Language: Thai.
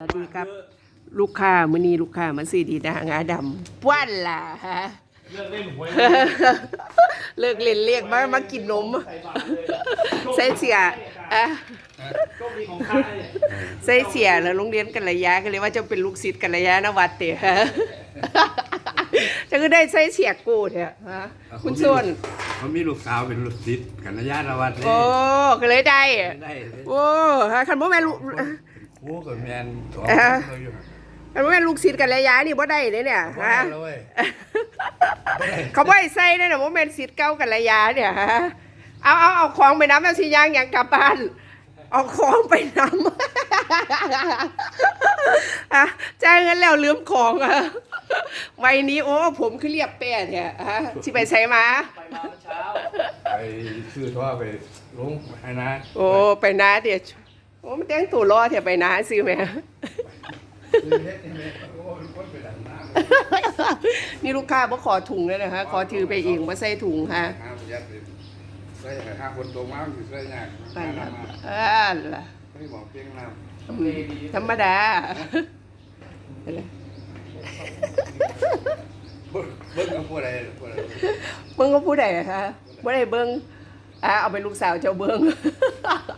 สวัสดีครับ ลูกค้ามื้อนี้ลูกค้ามาซื้อดีดางาดำป้วนล่ะฮะเลิกเล่นหวยเลิกเล่นเรียกมามากินนมใส่บาตรเลยใส่เสียอะโชคดีของข้าเนี่ยใส่เสียแล้วโรงเรียนกัลยาก็เลยว่าเจะเป็นลูกศิษย์กัลยาณวัดเตะฮะจะก็ได้ใส่เสียกูเถอะฮะคุณส่วนเขามีลูกสาวเป็นลูกศิษย์กันญาติวัดเลยโอ้ก็เลยได้อะได้เลยโอ้ฮะคันบ่แม่นลูก ครูกับแมนสอนเอ้าเขาอยู่คันบ่แม่นลูกศิษย์กัลยานี่บ่ได้เลยเนี่ยฮะฮะเลยเขาไม่ให้ใส่เนี่ยนะว่าเป็นสิทธิ์เก้ากันระยะเนี่ยฮะเอาเอาเอาของไปน้ำแล้วสิยางอย่างกลับบ้านเอาของไปน้ำอะจ่ายเงินแล้วลืมของอะวัยนี้โอ้ผมคือเรียบแป้เนี่ยฮะสิไปใส่มาไปมาเมื่อเช้าไปซื้อทั่วไปลงให้นะ โอ้ไปนาเดี๋ยว โอ้มันแต่งตัวรอเถอะไปนาซื้อไหมซื้อเฮ็ดให้แม่โอ้ยคนไปดันน้ำนี่ลูกค้าบ่ขอถุงเลยนะคะ ขอถือไปเองมาใส่ถุงฮะห้าประหยัดเลยใส่ให้ห้าคนตรงมาสิใส่ยากไปน้ละำมาอ่าล่ะไม่บอกเพียงน้อืมธรรมดาำเบิ่งเบิ่งกับผู้ใดผู้ใดเบิ้งก็ผู้ใดอะคะบ่ได้เบิ้งอ่าเอาไปลูกสาวเจ้าเบิ้งทำคลิปซื้อ